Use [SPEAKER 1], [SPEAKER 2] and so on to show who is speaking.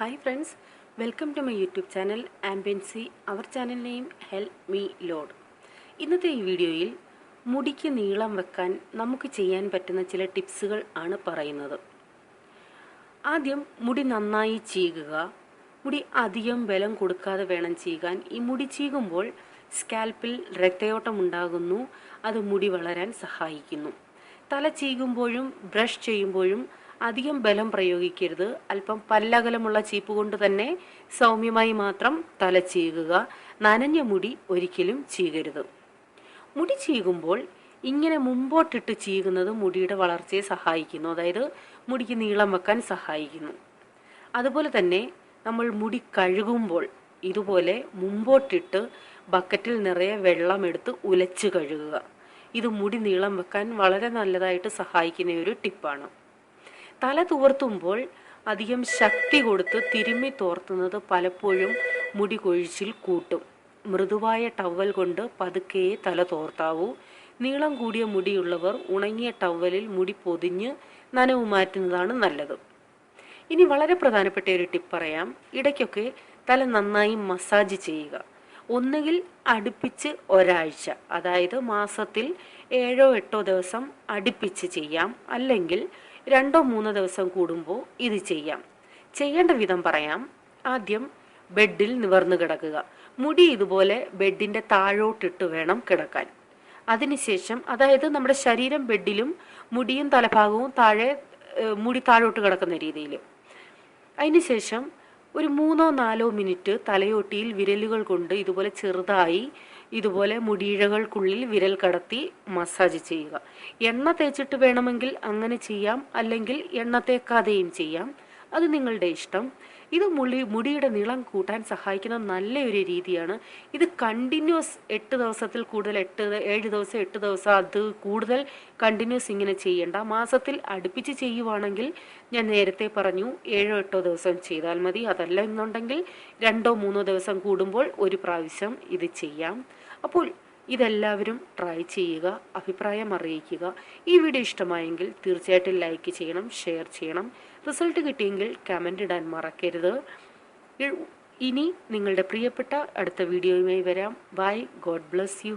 [SPEAKER 1] Hi friends welcome to my YouTube channel ambiency our channel name help me lord ഇന്നത്തെ ഈ വീഡിയോയിൽ മുടിക്ക് നീളം വെക്കാൻ നമുക്ക് ചെയ്യാൻ പറ്റുന്ന ചില ടിപ്സുകൾ ആണ് പറയുന്നത്. ആദ്യം മുടി നന്നായി ചീകുക മുടി അധികം ബലം കൊടുക്കാതെ വേണം ചീകാൻ. ഈ മുടി ചീകുമ്പോൾ സ്കാൽപ്പിൽ രക്തയോട്ടം ഉണ്ടാകുന്നു അത് മുടി വളരാൻ സഹായിക്കുന്നു. തല ചീകുമ്പോഴും ബ്രഷ് ചെയ്യുമ്പോഴും അധികം ബലം പ്രയോഗിക്കരുത്. അല്പം പല്ലകലമുള്ള ചീപ്പ് കൊണ്ട് തന്നെ സൗമ്യമായി മാത്രം തല ചീകുക. നനഞ്ഞ മുടി ഒരിക്കലും ചീകരുത്. മുടി ചീകുമ്പോൾ ഇങ്ങനെ മുമ്പോട്ടിട്ട് ചീകുന്നത് മുടിയുടെ വളർച്ചയെ സഹായിക്കുന്നു. അതായത് മുടിക്ക് നീളം വെക്കാൻ സഹായിക്കുന്നു. അതുപോലെ തന്നെ നമ്മൾ മുടി കഴുകുമ്പോൾ ഇതുപോലെ മുമ്പോട്ടിട്ട് ബക്കറ്റിൽ നിറയെ വെള്ളമെടുത്ത് ഉലച്ചു കഴുകുക. ഇത് മുടി നീളം വെക്കാൻ വളരെ നല്ലതായിട്ട് സഹായിക്കുന്ന ഒരു ടിപ്പാണ്. തല തുവർത്തുമ്പോൾ അധികം ശക്തി കൊടുത്ത് തിരുമ്മി തോർത്തുന്നത് പലപ്പോഴും മുടി കൊഴിച്ചിൽ കൂട്ടും. മൃദുവായ ടവൽ കൊണ്ട് പതുക്കെ തല തോർത്താവൂ. നീളം കൂടിയ മുടിയുള്ളവർ ഉണങ്ങിയ ടവലിൽ മുടി പൊതിഞ്ഞ് നനവ് മാറ്റുന്നതാണ് നല്ലത്. ഇനി വളരെ പ്രധാനപ്പെട്ട ഒരു ടിപ്പ് പറയാം. ഇടയ്ക്കൊക്കെ തല നന്നായി മസാജ് ചെയ്യുക. ഒന്നുകിൽ അടുപ്പിച്ച് ഒരാഴ്ച അതായത് മാസത്തിൽ ഏഴോ എട്ടോ ദിവസം അടുപ്പിച്ച് ചെയ്യാം. അല്ലെങ്കിൽ രണ്ടോ മൂന്നോ ദിവസം കൂടുമ്പോൾ ഇത് ചെയ്യാം. ചെയ്യേണ്ട വിധം പറയാം. ആദ്യം ബെഡിൽ നിവർന്നു കിടക്കുക. മുടി ഇതുപോലെ ബെഡിന്റെ താഴോട്ടിട്ട് വേണം കിടക്കാൻ. അതിനുശേഷം അതായത് നമ്മുടെ ശരീരം ബെഡിലും മുടിയും തലഭാഗവും താഴെ മുടി താഴോട്ട് കിടക്കുന്ന രീതിയിൽ അതിനുശേഷം ഒരു മൂന്നോ നാലോ മിനിറ്റ് തലയോട്ടിയിൽ വിരലുകൾ കൊണ്ട് ഇതുപോലെ ചെറുതായി ഇതുപോലെ മുടിയിഴകൾക്കുള്ളിൽ വിരൽ കടത്തി മസാജ് ചെയ്യുക. എണ്ണ തേച്ചിട്ട് വേണമെങ്കിൽ അങ്ങനെ ചെയ്യാം. അല്ലെങ്കിൽ എണ്ണ തേക്കാതെയും ചെയ്യാം. അത് നിങ്ങളുടെ ഇഷ്ടം. ഇത് മുടി മുടിയുടെ നീളം കൂട്ടാൻ സഹായിക്കുന്ന നല്ലൊരു രീതിയാണ്. ഇത് കണ്ടിന്യൂസ് എട്ട് ദിവസത്തിൽ കൂടുതൽ എട്ട് ഏഴ് ദിവസം എട്ട് ദിവസം അത് കൂടുതൽ കണ്ടിന്യൂസ് ഇങ്ങനെ ചെയ്യേണ്ട. മാസത്തിൽ അടുപ്പിച്ച് ചെയ്യുവാണെങ്കിൽ ഞാൻ നേരത്തെ പറഞ്ഞു ഏഴോ എട്ടോ ദിവസം ചെയ്താൽ മതി. അതല്ല എന്നുണ്ടെങ്കിൽ രണ്ടോ മൂന്നോ ദിവസം കൂടുമ്പോൾ ഒരു പ്രാവശ്യം ഇത് ചെയ്യാം. അപ്പോൾ ഇതെല്ലാവരും ട്രൈ ചെയ്യുക അഭിപ്രായം അറിയിക്കുക. ഈ വീഡിയോ ഇഷ്ടമായെങ്കിൽ തീർച്ചയായിട്ടും ലൈക്ക് ചെയ്യണം ഷെയർ ചെയ്യണം. റിസൾട്ട് കിട്ടിയെങ്കിൽ കമന്റ് ഇടാൻ മറക്കരുത്. ഇനി നിങ്ങളുടെ പ്രിയപ്പെട്ട അടുത്ത വീഡിയോയുമായി വരാം. By God bless you